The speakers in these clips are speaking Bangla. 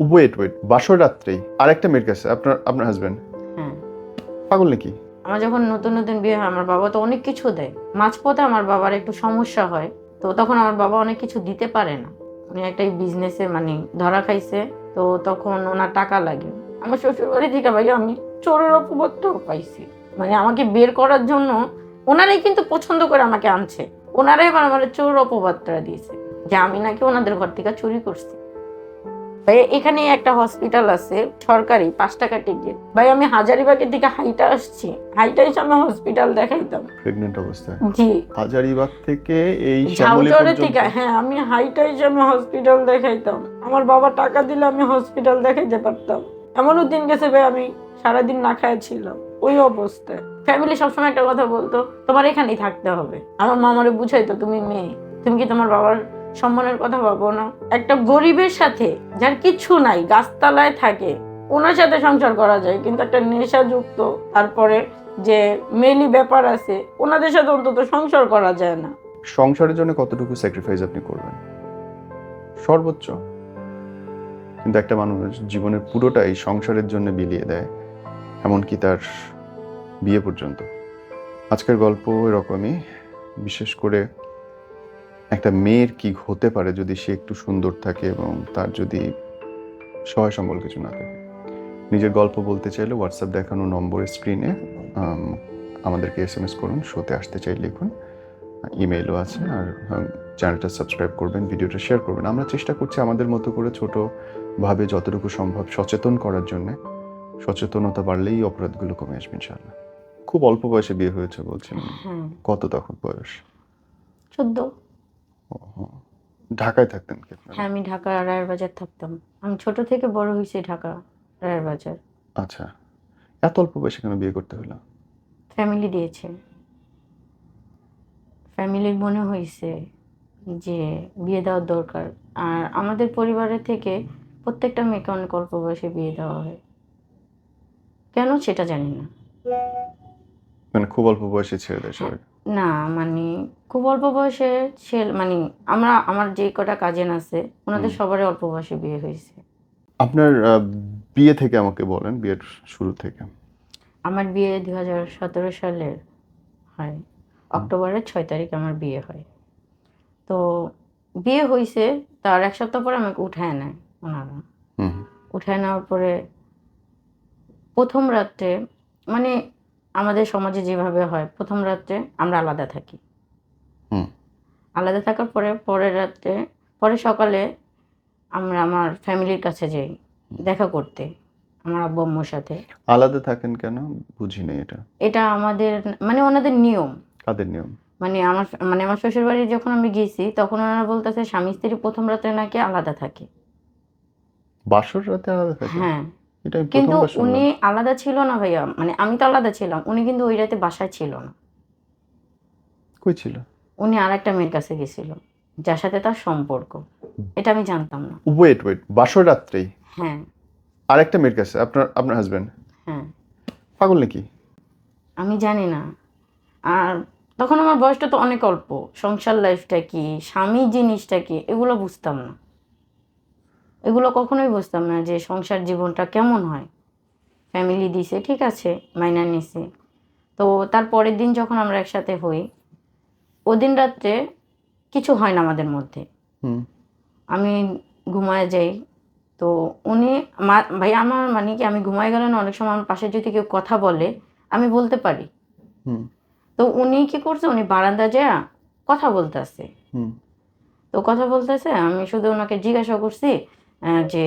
ওয়েট ওয়েট বাসর রাত্রেই আরেকটা মেয়ের কাছে আপনার আপনার হাজবেন্ড হ্যাঁ পাগল নাকি? আমার যখন নতুন নতুন বিয়ে হয় আমার বাবা তো অনেক কিছু দেয়। মাঝপথে আমার বাবার একটু সমস্যা হয় তো তখন আমার বাবা অনেক কিছু দিতে পারে না। উনি একটা বিজনেসে মানে ধরা খাইছে তো তখন ওনার টাকা লাগে। আমার শ্বশুর বাড়ি থেকে ভাই আমি চোরের অপবাদটাও পাইছি। মানে আমাকে বের করার জন্য ওনারাই কিন্তু পছন্দ করে আমাকে আনছে। ওনারাই এবার আমার চোর অপবাদটা দিয়েছে যে আমি নাকি ওনাদের ঘর থেকে চুরি করছি। ভাই এখানে একটা হসপিটাল আছে সরকারি পাঁচ টাকা টিকিট ভাই আমি হাজারিবাগের দিকে হাইটা আসছি। হাইটা এসে আমি হসপিটাল দেখাইতাম। অবস্থায়? জি। হাজারিবাগ থেকে এই শ্যামলী পর্যন্ত? থেকে হ্যাঁ আমি হাইটা এসে আমি হসপিটাল দেখাইতাম। আমার বাবা টাকা দিলে আমি হসপিটাল দেখাইতে পারতাম। এমনও দিন গেছে ভাই আমি সারাদিন না খায় ছিলাম। ওই অবস্থায়। ফ্যামিলি সবসময় একটা কথা বলতো তোমার এখানেই থাকতে হবে। আমার মামারে বুঝাইতো তুমি মেয়ে। তুমি কি তোমার বাবার সম্মানের কথা ভাবো না। একটা গরিবের সাথে যার কিচ্ছু নাই, গাছতলায় থাকে, ওনার সাথে সংসার করা যায়, কিন্তু একটা নেশাযুক্ত, তারপরে যে মেলি ব্যাপার আছে, ওনাদের সাথে অন্তত সংসার করা যায় না। সংসারের জন্য কতটুকু স্যাক্রিফাইস আপনি করবেন? সর্বোচ্চ। কিন্তু একটা মানুষ জীবনের পুরোটাই সংসারের জন্য বিলিয়ে দেয়, এমনকি তার বিয়ে পর্যন্ত। আজকের গল্প এরকমই, বিশেষ করে একটা মেয়ের কি হতে পারে যদি সে একটু সুন্দর থাকে এবং তার যদি সহায় সম্বল কিছু না থাকে? নিজের গল্প বলতে চাইলে হোয়াটসঅ্যাপ দেখানো নম্বরের স্ক্রিনে আমাদেরকে এস এম এস করুন শোতে আসতে চাই লিখুন। ইমেলও আছে আর চ্যানেলটা সাবস্ক্রাইব করবেন ভিডিওটা শেয়ার করবেন। আমরা চেষ্টা করছি আমাদের মতো করে ছোটোভাবে যতটুকু সম্ভব সচেতন করার জন্যে। সচেতনতা বাড়লেই অপরাধগুলো কমে আসবে ইনশাআল্লাহ। খুব অল্প বয়সে বিয়ে হয়েছে বলছিলেন হ্যাঁ। কত তখন বয়স? চোদ্দ। ঢাকায় থাকতেন কি আপনারা? হ্যাঁ আমি ঢাকা রায়ের বাজার থাকতাম। আমি ছোট থেকে বড় হয়েছি ঢাকা রায়ের বাজার। আচ্ছা। এত অল্প বয়সে কেন বিয়ে করতে হলো? ফ্যামিলি দিয়েছে। ফ্যামিলির মনে হয়েছে যে বিয়ে দেওয়ার দরকার। আর আমাদের পরিবারের থেকে প্রত্যেকটা মেয়েকে অনেক অল্প বয়সে বিয়ে দেওয়া হয়। কেন সেটা জানি না। মানে খুব অল্প বয়সে ছেড়ে দেয় সবাই না মানে খুব অল্প বয়সে ছেলে মানে আমরা আমার যে কটা কাজিন আছে ওনাদের। সবারই অল্প বয়সে বিয়ে হয়েছে। আপনার আহ, বিয়ে থেকে আমাকে বলেন বিয়ের শুরু থেকে। আমার বিয়ে দু হাজার সতেরো সালের হয়। অক্টোবরের ছয় তারিখ আমার বিয়ে হয়। তো বিয়ে হয়েছে তার এক সপ্তাহ পরে আমাকে উঠায় নেয় ওনারা। হুম। উঠায় নেওয়ার পরে প্রথম রাত্রে মানে আমাদের সমাজে যেভাবে হয় প্রথম রাত্রে আমরা আলাদা থাকি। আলাদা থাকার পরে পরের রাত্রে পরে সকালে আমরা আমার ফ্যামিলির কাছে যাই দেখা করতে আমার আব্বু আম্মুর সাথে। আলাদা থাকেন কেন? বুঝি নেই এটা। এটা আমাদের মানে ওনাদের নিয়ম। কাদের নিয়ম? মানে আমার মানে আমার শ্বশুর বাড়ি যখন আমি গেছি তখন ওনারা বলতেছে স্বামী স্ত্রী প্রথম রাতে নাকি আলাদা থাকে? বাসর রাতে আলাদা থাকে? হ্যাঁ। কিন্তু উনি আলাদা ছিল না ভাইয়া? মানে আমি তো আলাদা ছিলাম। উনি কিন্তু ওই রাতে বাসায় ছিল না। কই ছিল? উনি আর একটা মেয়ের কাছে গেছিল যার সাথে তার সম্পর্ক। এটা আমি জানতাম না। ওয়েট ওয়েট বাসর রাত্রেই হ্যাঁ। আরেকটা মেয়ের কাছে আপনার আপনার হাজবেন্ড হ্যাঁ। পাগল নাকি? আমি জানি না। আর তখন আমার বয়সটা তো অনেক অল্প। সংসার লাইফটা কি? স্বামী জিনিসটা কি? এগুলো বুঝতাম না। এগুলো কখনোই বুঝতাম না যে সংসার জীবনটা কেমন হয়। ফ্যামিলি দিছে ঠিক আছে মাইনা নিছে। তো তার পরের দিন যখন আমরা একসাথে হই ওদিন রাত্রে কিছু হয় না আমাদের মধ্যে। আমি ঘুমায় যাই তো উনি মা- ভাই আমার মানে কি আমি ঘুমায় গেলে না অনেক সময় আমার পাশে যদি কেউ কথা বলে আমি বলতে পারি। তো উনি কি করছে উনি বারান্দা যায় কথা বলতেছে। হুম। তো কথা বলতেছে আমি শুধু ওনাকে জিজ্ঞাসা করছি যে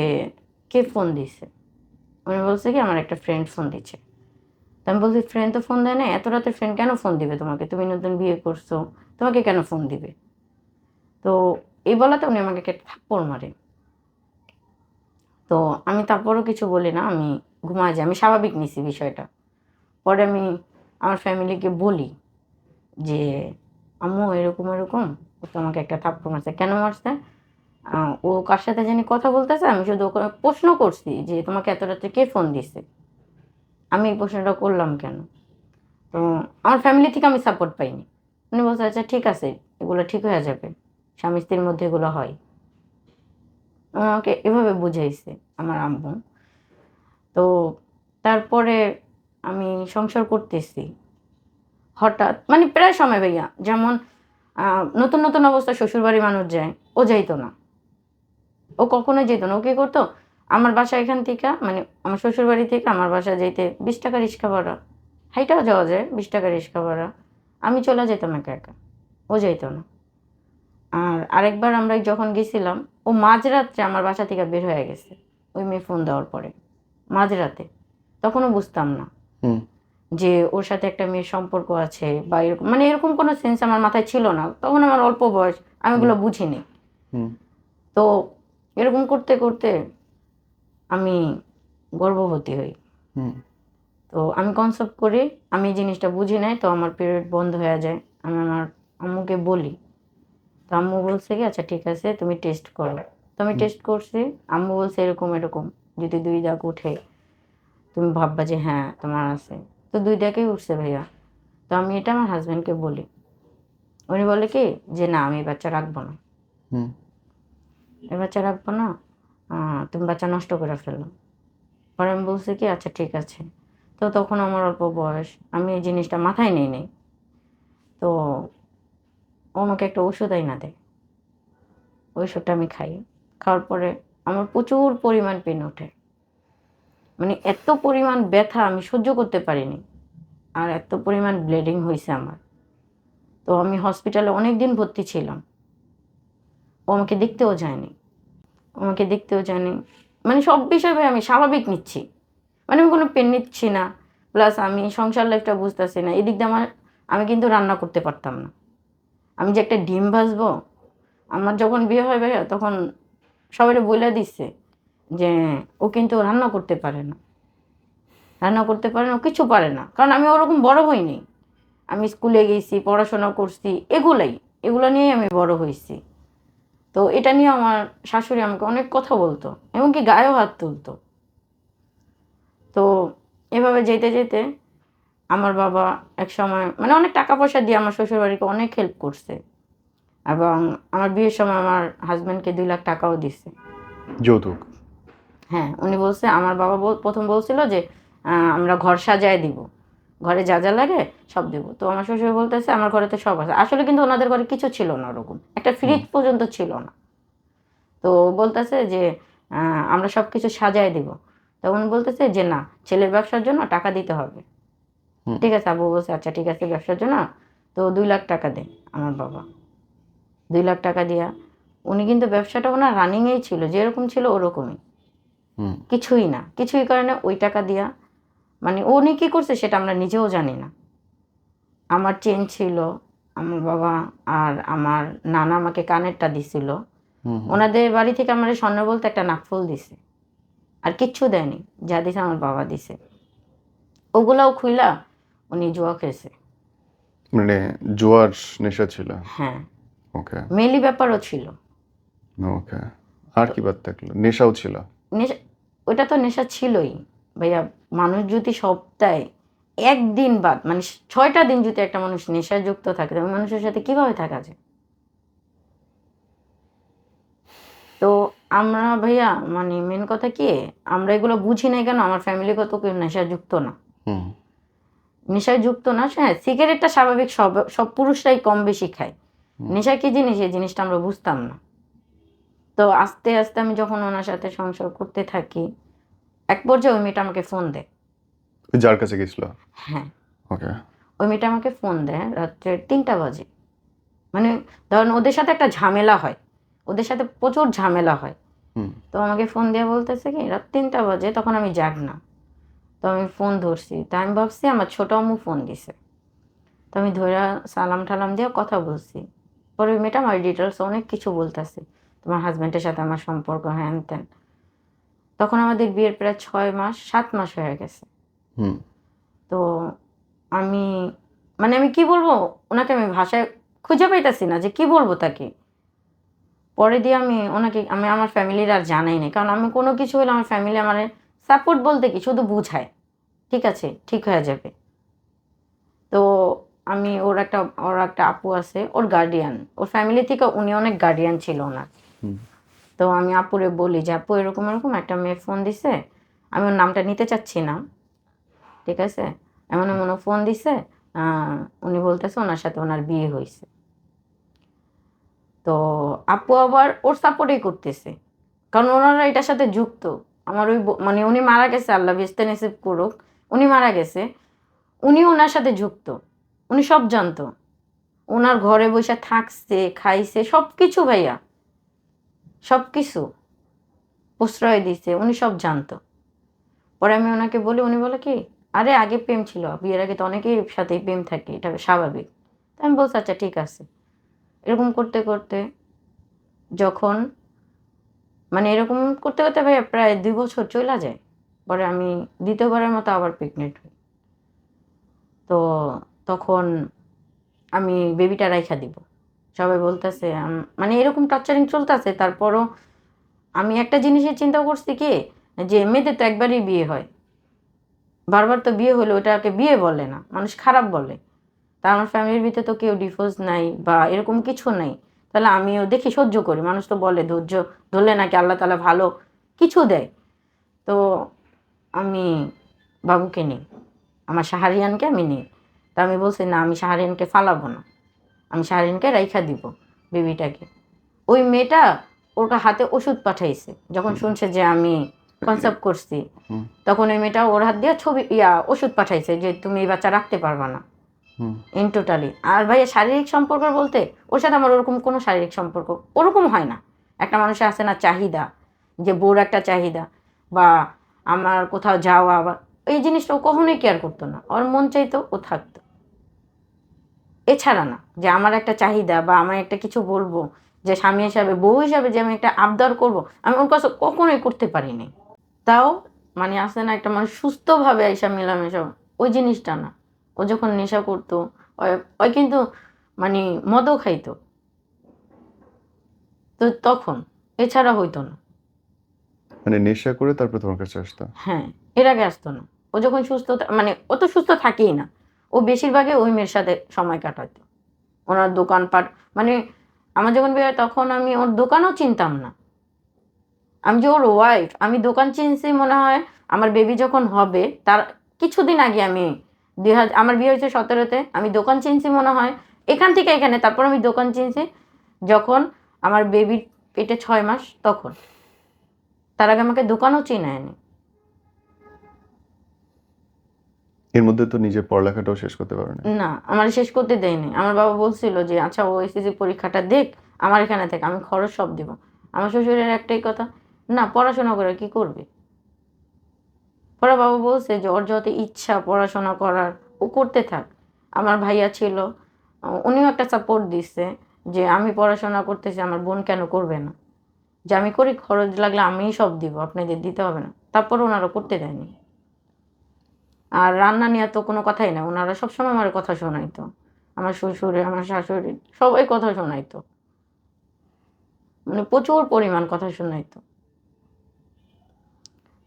কে ফোন দিছে? উনি বলছে কি, আমার একটা ফ্রেন্ড ফোন দিচ্ছে তো আমি বলছি ফ্রেন্ড তো ফোন দেয় না এত রাতে ফ্রেন্ড কেন ফোন দিবে তোমাকে? তুমি নতুন বিয়ে করছ, তোমাকে কেন ফোন দিবে? তো এই বলাতে উনি আমাকে একটা থাপ্পড় মারে। তো আমি তারপরও কিছু বলি না, আমি ঘুমায় যাই, আমি স্বাভাবিক নিছি বিষয়টা। পরে আমি আমার ফ্যামিলিকে বলি যে, আম্মু, এরকম এরকম, ও একটা থাপ্পড় মারছে। কেন মারছে? ও কার সাথে জানি কথা বলতেছে, আমি শুধু ওকে প্রশ্ন করছি যে তোমাকে এত রাত্রে কে ফোন দিছে? আমি এই প্রশ্নটা করলাম কেন? তো আমার ফ্যামিলি থেকে আমি সাপোর্ট পাইনি। উনি বলছে আচ্ছা ঠিক আছে, এগুলো ঠিক হয়ে যাবে। স্বামী স্ত্রীর মধ্যে এগুলো হয়। আমাকে এভাবে বুঝাইছে আমার আম্মু তো তারপরে আমি সংসার করতেছি। হঠাৎ মানে প্রায় সময় ভাইয়া, যেমন নতুন নতুন অবস্থা শ্বশুরবাড়ি মানুষ যায়, ও যাইতো না। ও কখনো যেত না। ও কি করতো? আমার বাসা এখান থেকে মানে আমার শ্বশুরবাড়ি থেকে আমার বাসা যেতে বিশ টাকা রিক্সা ভাড়া। হাইটাও যাওয়া যায় বিশ টাকা রিক্সা ভাড়া। আমি চলে যেতাম একা একা। ও যাইতো না। আর আরেকবার আমরা যখন গেছিলাম ও মাঝরাত্রে আমার বাসা থেকে বের হয়ে গেছে। ওই মেয়ে ফোন দেওয়ার পরে। মাঝরাতে। তখনও বুঝতাম না। হুম। যে ওর সাথে একটা মেয়ের সম্পর্ক আছে বা এরকম মানে এরকম কোনো সেন্স আমার মাথায় ছিল না। তখন আমার অল্প বয়স আমি ওগুলো বুঝিনি। তো এরকম করতে করতে আমি গর্ভবতী হই। তো আমি কনসেপ্ট করি আমি এই জিনিসটা বুঝি নাই তো আমার পিরিয়ড বন্ধ হয়ে যায়। আমি আমার আম্মুকে বলি তো আম্মু বলছে কি আচ্ছা ঠিক আছে তুমি টেস্ট করো। তো আমি টেস্ট করছি আম্মু বলছে এরকম এরকম। যদি দুই দাগ উঠে তুমি ভাববা যে হ্যাঁ তোমার আছে। তো দুই দাগেই উঠছে ভাইয়া। তো আমি এটা আমার হাজব্যান্ডকে বলি। উনি বলে কি যে না আমি বাচ্চা রাখব না। এই বাচ্চা রাখব না? তুমি বাচ্চা নষ্ট করে ফেলো। পরে আমি বলছি কি আচ্ছা ঠিক আছে। তো তখন আমার অল্প বয়স। আমি এই জিনিসটা মাথায় নিই নেই। তো ও আমাকে একটা ওষুধ না দেয় ওষুধটা আমি খাই। খাওয়ার পরে আমার প্রচুর পরিমাণ পেন ওঠে। মানে এত পরিমাণ ব্যথা আমি সহ্য করতে পারিনি। আর এত পরিমাণ ব্লিডিং হয়েছে আমার। তো আমি হসপিটালে অনেক দিন ভর্তি ছিলাম। ও আমাকে দেখতেও যায়নি। ও আমাকে দেখতেও যায়নি। মানে সব বিষয়ে আমি স্বাভাবিক নিচ্ছি। মানে আমি কোনো পেন নিচ্ছি না। প্লাস আমি সংসার লাইফটা বুঝতেছি না। এদিক দিয়ে আমার আমি কিন্তু রান্না করতে পারতাম না। আমি যে একটা ডিম ভাজবো, আমার যখন বিয়ে হয় ভাইয়া, তখন সবাই বলে দিচ্ছে যে, ও কিন্তু রান্না করতে পারে না। রান্না করতে পারে না কিছু পারে না। কারণ আমি ওরকম বড় হইনি। আমি স্কুলে গেছি, পড়াশোনা করছি, এগুলাই। এগুলো নিয়েই আমি বড় হয়েছি তো এটা নিয়ে আমার শাশুড়ি আমাকে অনেক কথা বলতো এমনকি গায়েও হাত তুলতো। তো এভাবে যেতে যেতে আমার বাবা এক সময় মানে অনেক টাকা পয়সা দিয়ে আমার শ্বশুরবাড়িকে অনেক হেল্প করছে এবং আমার বিয়ের সময় আমার হাজব্যান্ডকে দুই লাখ টাকাও দিছে। যৌতুক? হ্যাঁ উনি বলছে আমার বাবা প্রথম বলছিল যে আমরা ঘর সাজায় দিব। ঘরে যা যা লাগে সব দেবো। তো আমার শ্বশুর বলতেছে আমার ঘরে তো সব আছে। আসলে কিন্তু ওনাদের ঘরে কিছু ছিল না ওরকম। একটা ফ্রিজ পর্যন্ত ছিল না। তো বলতেছে যে আমরা সব কিছু সাজায় দিব। তো উনি বলতেছে যে না ছেলের ব্যবসার জন্য টাকা দিতে হবে। ঠিক আছে আবু বলছে আচ্ছা ঠিক আছে ব্যবসার জন্য। তো দুই লাখ টাকা দেয় আমার বাবা। দুই লাখ টাকা দিয়া উনি কিন্তু ব্যবসাটা ওনার রানিংয়েই ছিল যেরকম ছিল ওরকমই। কিছুই না। কিছুই কারণে ওই টাকা দিয়া মানে উনি কী করছে সেটা আমরা নিজেও জানি না। আমার চেন ছিল আমার বাবা আর আমার নানা আমাকে কানেরটা দিছিল। ওনাদের বাড়ি থেকে আমার স্বর্ণ বলতে একটা নাকফুল দিছে। আর কিচ্ছু দেয়নি যা দিছে আমার বাবা দিছে। ওগুলাও খুইলা উনি জুয়া খেয়েছে। মানে জোয়ার নেশা ছিল? হ্যাঁ। ওকে। মেলি ব্যাপারও ছিল। ওকে। আর কি বাদ থাকল? নেশাও ছিল? নেশা ওটা তো নেশা ছিলই। ভাইয়া মানুষ যদি সপ্তাহে একদিন বাদ মানে ছয়টা দিন যদি একটা মানুষ নেশাযুক্ত থাকে তবে মানুষের সাথে কীভাবে থাকা যায়? তো আমরা ভাইয়া মানে মেন কথা কি আমরা এগুলো বুঝি না কেন আমার ফ্যামিলিগত কেউ নেশাযুক্ত না। হুম। নেশায় যুক্ত না হ্যাঁ সিগারেটটা স্বাভাবিক সব সব পুরুষরাই কম বেশি খায়। নেশা কি জিনিস? এই জিনিসটা আমরা বুঝতাম না। তো আস্তে আস্তে আমি যখন ওনার সাথে সংসার করতে থাকি এক পর্যায়ে ওই মেয়েটা আমাকে ফোন দেয়। যার কাছে গেছিল? হ্যাঁ। ওকে। ওই মেয়েটা আমাকে ফোন দেয় রাত্রে তিনটা বাজে। মানে ধরুন ওদের সাথে একটা ঝামেলা হয়। ওদের সাথে প্রচুর ঝামেলা হয়। তো আমাকে ফোন দিয়ে বলতেছে কি রাত তিনটা বাজে তখন আমি জাগ না। তো আমি ফোন ধরছি। তা আমি ভাবছি আমার ছোট আম্মু ফোন দিছে। তো আমি ধরে সালাম ঠালাম দিয়ে কথা বলছি। পরে ওই মেয়েটা আমার ডিটেলস অনেক কিছু বলতেছে। তোমার হাজব্যান্ডের সাথে আমার সম্পর্ক হ্যান ত্যান। তখন আমাদের বিয়ের প্রায় ছয় মাস সাত মাস হয়ে গেছে। হুম। তো আমি মানে আমি কি বলব ওনাকে আমি ভাষায় খুঁজে পাইতাছি না যে কি বলব তাকে। পরে দিয়ে আমি ওনাকে আমি আমার ফ্যামিলির আর জানাই নাই। কারণ আমি কোনো কিছু হলে আমার ফ্যামিলি আমার সাপোর্ট বলতে কি শুধু বুঝায়। ঠিক আছে ঠিক হয়ে যাবে। তো আমি ওর একটা ওর একটা আপু আছে ওর গার্ডিয়ান ওর ফ্যামিলি থেকে উনি অনেক গার্ডিয়ান ছিল ওনার। তো আমি আপুরে বলি যে, আপু, এরকম এরকম একটা মেয়ে ফোন দিছে। আমি ওর নামটা নিতে চাচ্ছি না। ঠিক আছে? এমন এমন ফোন দিছে উনি বলতেছে ওনার সাথে ওনার বিয়ে হয়েছে তো আপু আবার ওর সাপোর্টই করতেছে। কারণ ওনারা এটার সাথে যুক্ত। আমার ওই মানে উনি মারা গেছে, আল্লাহ বেস্তে নেসিব করুক। উনি মারা গেছে। উনি ওনার সাথে যুক্ত। উনি সব জানতো। ওনার ঘরে বসে থাকছে, খাইছে সব কিছু ভাইয়া। সব কিছু প্রশ্রয় দিছে উনি সব জানতো। পরে আমি ওনাকে বলি, উনি বলে কি, আরে, আগে প্রেম ছিল, বিয়ের আগে তো অনেকেই সাথেই প্রেম থাকে, এটা স্বাভাবিক। তো আমি বলছি আচ্ছা ঠিক আছে। এরকম করতে করতে যখন মানে এরকম করতে করতে ভাইয়া প্রায় দুই বছর চলে যায়। পরে আমি দ্বিতীয়বারের মতো আবার প্রেগনেন্ট হই। তো তখন আমি বেবিটা রাইখা দিব। সবাই বলতেছে মানে এরকম টর্চারিং চলতেছে। তারপরও আমি একটা জিনিসের চিন্তা করছি কি, যে মেয়েদের তো একবারই বিয়ে হয়। বারবার তো বিয়ে হলে ওটাকে বিয়ে বলে না, মানুষ খারাপ বলে। তা আমার ফ্যামিলির ভিতরে তো কেউ ডিভোর্স নাই বা এরকম কিছু নাই। তাহলে আমিও দেখি সহ্য করি। মানুষ তো বলে, ধৈর্য ধরলে নাকি আল্লাহ তালা ভালো কিছু দেয়? তো আমি বাবুকে নিই। আমার শাহারিয়ানকে আমি নিই। তা আমি বলছি, না, আমি শাহারিয়ানকে ফালাবো না। আমি শাহারিয়ানকে রাইখা দিব বেবিটাকে। ওই মেয়েটা ওর হাতে ওষুধ পাঠাইছে। যখন শুনছে যে আমি কনসেপ্ট করছি তখন ওই মেয়েটা ওর হাত দিয়ে ছবি ইয়া ওষুধ পাঠাইছে যে তুমি এই বাচ্চা রাখতে পারবা না। ইন টোটালি আর ভাইয়া শারীরিক সম্পর্ক বলতে ওর সাথে আমার ওরকম কোনো শারীরিক সম্পর্ক ওরকম হয় না। একটা মানুষের আছে না চাহিদা যে বোর একটা চাহিদা বা আমার কোথাও যাওয়া বা এই জিনিসটা ও কখনোই কেয়ার করতো না। ওর মন চাইতো ও থাকতো। এছাড়া না যে আমার একটা চাহিদা বা আমার একটা কিছু বলব যে স্বামী হিসাবে বউ হিসাবে যে আমি একটা আবদার করব আমি ওর কাছে কখনোই করতে পারিনি তাও মানে আসে না একটা মানুষ সুস্থভাবে এইসব মেলামেশা ওই জিনিসটা না। ও যখন নেশা করতো ওই- ওই কিন্তু মানে মদও খাইতো। তো তখন এছাড়া হইতো না। মানে নেশা করে তারপর তোমার কাছে আসতো? হ্যাঁ এর আগে আসতো না। ও যখন সুস্থ মানে ও তো সুস্থ থাকেই না। ও বেশিরভাগই ওই মেয়ের সাথে সময় কাটাতো। ওনার দোকানপাট মানে আমার যখন বিয়ে তখন আমি ওর দোকানও চিনতাম না। আমি যে ওর ওয়াইফ আমি দোকান চিনছি মনে হয় আমার বেবি যখন হবে, তার কিছুদিন আগে আমি দুই হাজার আমার বিয়ে হয়েছে সতেরোতে, আমি দোকান চিনছি মনে হয়। এখান থেকে এখানে, তারপর আমি দোকান চিনছি যখন আমার বেবির পেটে ছয় মাস, তখন। তার আগে আমাকে দোকানও চিনায়নি। এর মধ্যে তো নিজের পড়ালেখাটাও শেষ করতে পারো না, আমার শেষ করতে দেয়নি। আমার বাবা বলছিল যে আচ্ছা ও এসএসসি পরীক্ষাটা দেখ, আমার এখানে থেকে আমি খরচ সব দিব। আমার শ্বশুরের একটাই কথা, না, পড়াশোনা করে কি করবে? পরে বাবা বলছে যে, ওর যত ইচ্ছা পড়াশোনা করার, ও করতে থাক। আমার ভাইয়া ছিল, উনিও একটা সাপোর্ট দিচ্ছে যে, আমি পড়াশোনা করতেছি, আমার বোন কেন করবে না? যে, আমি করি, খরচ লাগলে আমিই সব দিব, আপনাদের দিতে হবে না। তারপর ওনারা করতে দেয়নি। আর রান্না নিয়ে তো কোনো কথাই না ওনারা সবসময় আমার কথা শোনাইতো। আমার শ্বশুরে আমার শাশুড়ি সবাই কথা শোনাইতো। মানে প্রচুর পরিমাণ কথা শোনাইতো।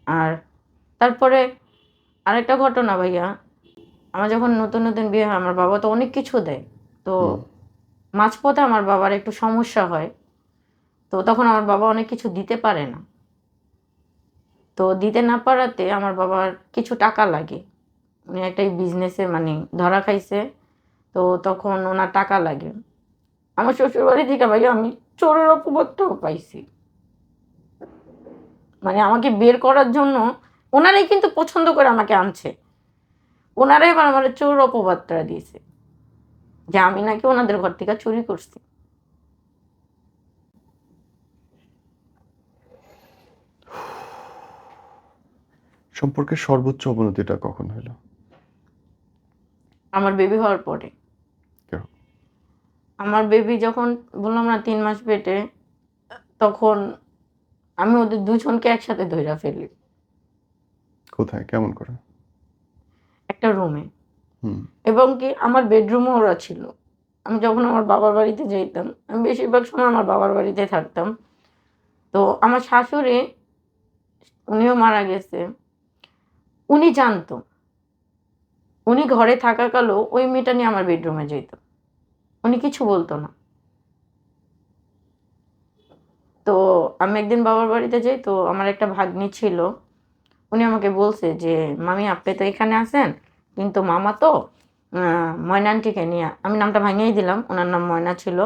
আর তারপরে আরেকটা ঘটনা ভাইয়া আমার যখন নতুন নতুন বিয়ে হয় আমার বাবা তো অনেক কিছু দেয়। তো। মাঝপথে আমার বাবার একটু সমস্যা হয়। তো তখন আমার বাবা অনেক কিছু দিতে পারে না। তো দিতে না পারাতে আমার বাবার কিছু টাকা লাগে। উনি একটা বিজনেসে মানে ধরা খাইছে। তো তখন ওনার টাকা লাগে। আমার শ্বশুরবাড়ি থেকে ভাই আমি চোরের অপবাদটাও পাইছি। মানে আমাকে বের করার জন্য ওনারাই কিন্তু পছন্দ করে আমাকে আনছে। ওনারাই এবার আমার চোর অপবাদটা দিয়েছে। যে আমি নাকি ওনাদের ঘর থেকে চুরি করছি। সম্পর্কে সর্বোচ্চ অবনতিটা কখন হলো? আমার বেবি হওয়ার পরে? আমার বেবি যখন বললাম না তিন মাস পেটে তখন আমি ওদের দুজনকে একসাথে ধইরা ফেলি। কোথায়? কেমন করে? একটা রুমে এবং কি আমার বেডরুমও ওরা ছিল। আমি যখন আমার বাবার বাড়িতে যেতাম আমি বেশিরভাগ সময় আমার বাবার বাড়িতে থাকতাম। তো আমার শাশুড়ি উনিও মারা গেছে। উনি জানতো। উনি ঘরে থাকাকালও ওই মেয়েটা নিয়ে আমার বেডরুমে যেত উনি কিছু বলতো না। তো আমি একদিন বাবার বাড়িতে যাই তো আমার একটা ভাগ্নি ছিল। উনি আমাকে বলছে যে মামি আপনি তো এখানে আছেন কিন্তু মামা তো আহ, ময়না আন্টিকে নিয়ে আমি নামটা ভাঙিয়েই দিলাম ওনার নাম ময়না ছিল।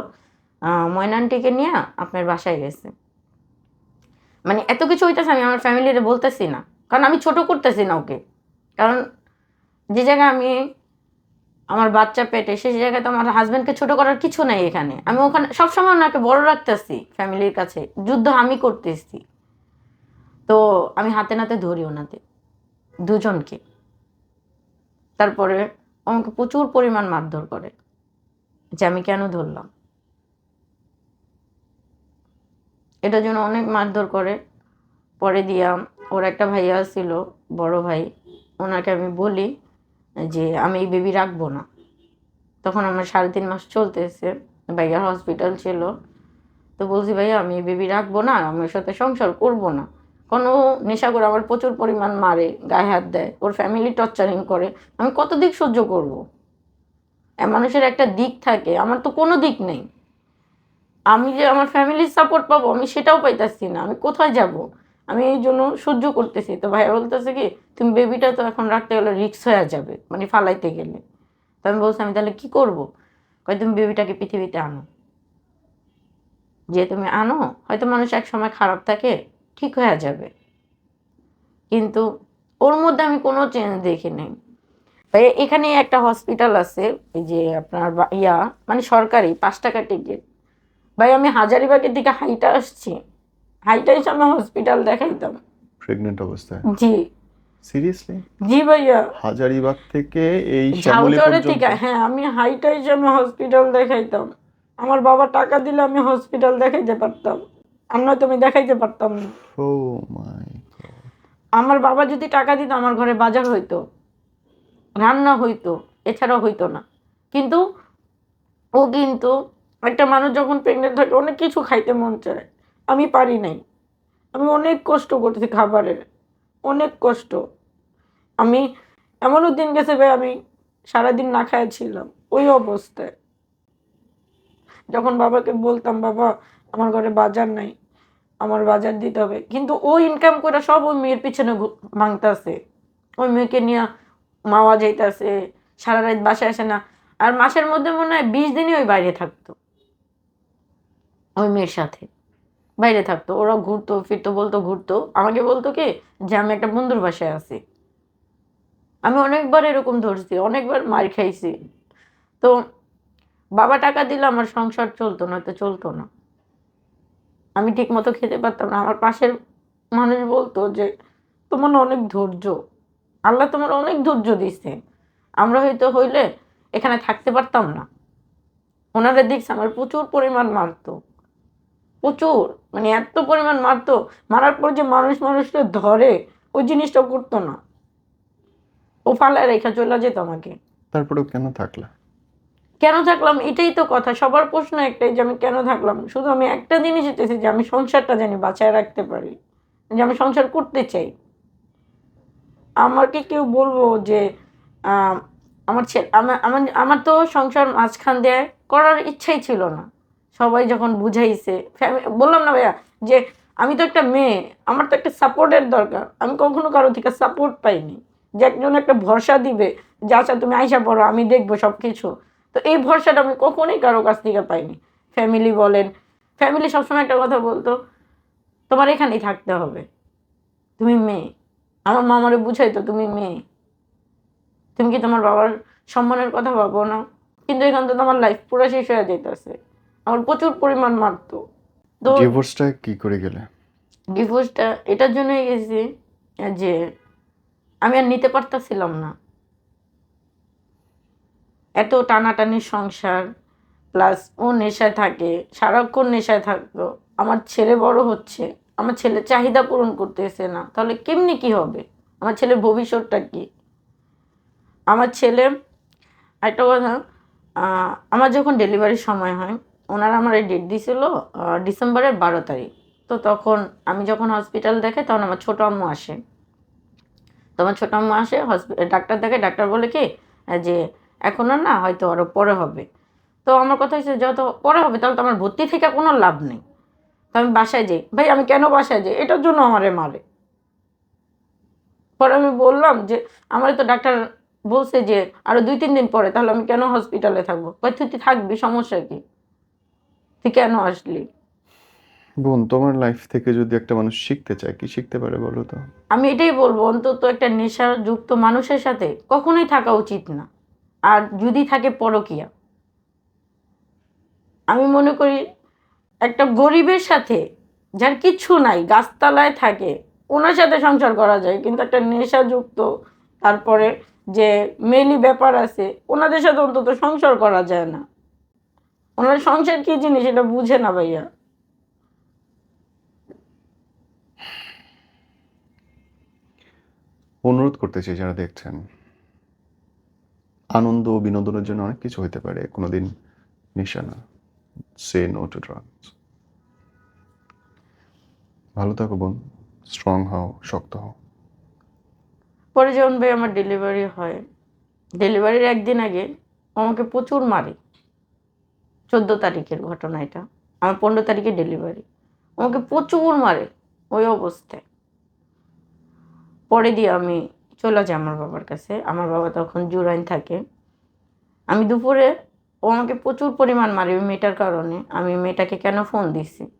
আহ, ময়না আন্টিকে নিয়ে আপনার বাসায় গেছে। মানে এত কিছু হইতেছে আমি আমার ফ্যামিলিরে বলতেছি না। কারণ আমি ছোট করতেছি না ওকে। কারণ যে জায়গায় আমি আমার বাচ্চা পেটে সেই জায়গায় তো আমার হাজব্যান্ডকে ছোট করার কিছু নাই এখানে। আমি ওখানে সবসময় ওনাকে বড় রাখতেছি ফ্যামিলির কাছে। যুদ্ধ আমি করতেছি। তো আমি হাতে নাতে ধরি ওনাতে দুজনকে। তারপরে আমাকে প্রচুর পরিমাণ মারধর করে যে আমি কেন ধরলাম? এটার জন্য অনেক মারধর করে। পরে দিয়া ওর একটা ভাইয়া ছিল, বড় ভাই, ওনাকে আমি বলি যে আমি এই বেবি রাখব না। তখন আমার সাড়ে তিন মাস চলতেছে। ভাইয়ার হসপিটাল ছিল। তো বলছি, ভাইয়া, আমি এই বেবি রাখব না, আমার সাথে সংসার করব না। কোনো নেশা করে আমার প্রচুর পরিমাণ মারে, গায়ে হাত দেয়, ওর ফ্যামিলি টর্চারিং করে। আমি কত দিক সহ্য করব? মানুষের একটা দিক থাকে, আমার তো কোনো দিক নেই। আমি যে আমার ফ্যামিলির সাপোর্ট পাবো, আমি সেটাও পাইতাছি না, আমি কোথায় যাব? আমি এই জন্য সহ্য করতেছি। তো ভাইয়া বলতেছে কি, তুমি বেবিটা তো এখন রাখতে গেলে রিক্স হয়ে যাবে মানে ফালাইতে গেলে। তো আমি বলছি, আমি তাহলে কি করব? কয়, তুমি বেবিটাকে পৃথিবীতে আনো। যে তুমি আনো, হয়তো মানুষ এক সময় খারাপ থাকে, ঠিক হয়ে যাবে। কিন্তু ওর মধ্যে আমি কোনো চেঞ্জ দেখি নাই। ভাই এখানে একটা হসপিটাল আছে, এই যে আপনার ইয়া মানে সরকারি, পাঁচ টাকা টিকিট ভাই আমি হাজারিবাগের দিকে হাইটা আসছি। হাইটা এসে আমি হসপিটাল দেখাইতাম। প্রেগনেন্ট অবস্থায়? জি। সিরিয়াসলি জি ভাইয়া। হাজারিবাগ থেকে এই ঝাউচরে থেকে হ্যাঁ আমি হাইটা এসে আমি হসপিটাল দেখাইতাম। আমার বাবা টাকা দিলে আমি হসপিটাল দেখাইতে পারতাম। আর নয়তো আমি দেখাইতে পারতাম না। ও মাই আমার বাবা যদি টাকা দিত আমার ঘরে বাজার হইতো রান্না হইতো এছাড়াও হইতো না। কিন্তু ও কিন্তু একটা মানুষ যখন প্রেগনেন্ট থাকে অনেক কিছু খাইতে মন চায়। আমি পারি নাই। আমি অনেক কষ্ট করতেছি খাবারের, অনেক কষ্ট। আমি এমনও দিন গেছে ভাই, আমি সারাদিন না খায় ছিলাম ওই অবস্থায়। যখন বাবাকে বলতাম, বাবা, আমার ঘরে বাজার নাই, আমার বাজার দিতে হবে। কিন্তু ও ইনকাম করে সব ওই মেয়ের পিছনে ভাঙতাছে। ওই মেয়েকে নিয়ে মাওয়া যাইতাছে, সারা রাত বাসায় আসে না। আর মাসের মধ্যে মনে হয় বিশ দিনই ওই বাইরে থাকতো, ওই মেয়ের সাথে। বাইরে থাকতো, ওরা ঘুরতো, ফিরতো, বলতো ঘুরতো। আমাকে বলতো কি যে, আমি একটা বন্ধুর বাসায় আছি। আমি অনেকবার এরকম ধরছি, অনেকবার মার খাইছি। তো বাবা টাকা দিলে আমার সংসার চলতো না তো চলতো না। আমি ঠিক মতো খেতে পারতাম না। আমার পাশের মানুষ বলতো যে, তোমার অনেক ধৈর্য। আল্লাহ তোমার অনেক ধৈর্য দিচ্ছে আমরা হয়তো হইলে এখানে থাকতে পারতাম না। ওনারা দেখছে আমার প্রচুর পরিমাণ মারতো। প্রচুর। মানে এত পরিমাণ মারতো মারার পর যে মানুষ মানুষকে ধরে ওই জিনিসটা করতো না। ও ফালায় রেখা চলে যেত আমাকে। তারপরেও কেন থাকলা? কেন থাকলাম? এটাই তো কথা। সবার প্রশ্ন একটাই যে আমি কেন থাকলাম? শুধু আমি একটা জিনিস চেয়েছি যে আমি সংসারটা জানি বাঁচায় রাখতে পারি। যে আমি সংসার করতে চাই। আমাকে কেউ বলব যে আহ, আমার ছেলে আমার আমার তো সংসার মাঝখান দিয়ে করার ইচ্ছাই ছিল না। সবাই যখন বুঝাইছে। বললাম না ভাইয়া যে আমি তো একটা মেয়ে, আমার তো একটা সাপোর্টের দরকার। আমি কখনো কারও থেকে সাপোর্ট পাইনি। যে একজন একটা ভরসা দিবে যে আচ্ছা তুমি আইসা পড়ো, আমি দেখব সব কিছু তো এই ভরসাটা আমি কখনোই কারও কাছ থেকে পাইনি। ফ্যামিলি বলেন। ফ্যামিলি সবসময় একটা কথা বলতো, তোমার এখানেই থাকতে হবে। তুমি মেয়ে। আমার মামারে বুঝাইতো, তুমি মেয়ে। তুমি কি তোমার বাবার সম্মানের কথা ভাবো না? কিন্তু এখান থেকে আমার লাইফ পুরো শেষ হয়ে যাইতেছে। আমার প্রচুর পরিমাণ মারতো। তো ডিভোর্সটা কি করে গেলে? ডিভোর্সটা এটার জন্যই গেছি যে আমি আর নিতে পারতাছিলাম না। এত টানাটানির সংসার প্লাস ও নেশায় থাকে সারাক্ষণ নেশায় থাকতো। আমার ছেলে বড় হচ্ছে আমার ছেলে চাহিদা পূরণ করতেছে না তাহলে কেমনি কি হবে? আমার ছেলের ভবিষ্যৎটা কি? আমার ছেলে একটা কথা আমার যখন ডেলিভারির সময় হয় ওনারা আমার ডেট আহ, ডিসেম্বরের বারো তারিখ। তো তখন আমি যখন হসপিটাল দেখে তখন আমার ছোটো আম্মু আসে। তো আমার ছোটো আম্মু আসে হসপিটাল ডাক্তার দেখে ডাক্তার বলে কি যে এখন আর না হয়তো আরও পরে হবে। তো আমার কথা হচ্ছে যত পরে হবে তাহলে তো আমার ভর্তি থেকে কোনো লাভ নেই। তো আমি বাসায় যাই। ভাই আমি কেন বাসায় যাই? এটার জন্য আমারে মারে। পরে আমি বললাম যে আমার তো ডাক্তার বলছে যে আরও দুই তিন দিন পরে তাহলে আমি কেন হসপিটালে থাকব? তুই থাকবি সমস্যা কি? তুই কেন আসলি? বোন তোমার লাইফ থেকে যদি একটা মানুষ শিখতে চায় কি শিখতে পারে বলো তো? আমি এটাই বলব অন্তত একটা নেশাযুক্ত মানুষের সাথে কখনোই থাকা উচিত না। আর যদি থাকে পরকিয়া। আমি মনে করি একটা গরিবের সাথে যার কিচ্ছু নাই গাছতলায় থাকে ওনার সাথে সংসার করা যায় কিন্তু একটা নেশাযুক্ত তারপরে যে মেলি ব্যাপার আছে ওনাদের সাথে অন্তত সংসার করা যায় না। ওনার সংসার কি জিনিস এটা বুঝে না ভাইয়া? অনুরোধ করতে চাই যারা দেখছেন। আনন্দ ও বিনোদনের জন্য অনেক কিছু হতে পারে কোনোদিন নেশা না সে নো টু ড্রাগস ভালো থাকো বোন স্ট্রং হও শক্ত হও। পরে যখন ভাই আমার ডেলিভারি হয় ডেলিভারির একদিন আগে আমাকে প্রচুর মারে। চোদ্দ তারিখের ঘটনা এটা। আমার পনেরো তারিখে ডেলিভারি আমাকে প্রচুর মারে ওই অবস্থায়। পরে দিয়ে আমি চলে যাই আমার বাবার কাছে। আমার বাবা তখন জুরাইন থাকে। আমি দুপুরে ও আমাকে প্রচুর পরিমাণ মারে ওই মেয়েটার কারণে। আমি মেয়েটাকে কেন ফোন দিছি?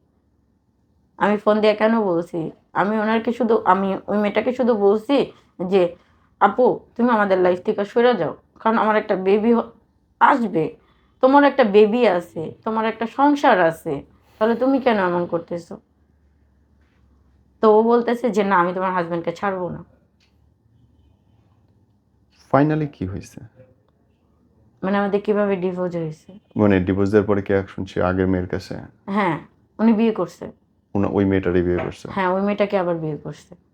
আমি ফোন দিয়ে কেন বলছি? আমি ওনাকে শুধু, আমি ওই মেয়েটাকে শুধু বলছি যে, আপু, তুমি আমাদের লাইফ থেকে সরে যাও। কারণ আমার একটা বেবি আসবে। তোমার একটা বেবি আছে তোমার একটা সংসার আছে তাহলে তুমি কেন এমন করতেছো? তো ও বলতেছে যে না আমি তোমার হাজব্যান্ডকে ছাড়বো না। ফাইনালি কি হয়েছে? মানে আমাদের কীভাবে ডিভোর্স হয়েছে? মানে ডিভোর্স দেওয়ার পরে কি শুনছি আগের মেয়ের কাছে? হ্যাঁ উনি বিয়ে করছে। উনা- ওই মেয়েটারই বিয়ে করছে? হ্যাঁ ওই মেয়েটাকে আবার বিয়ে করছে।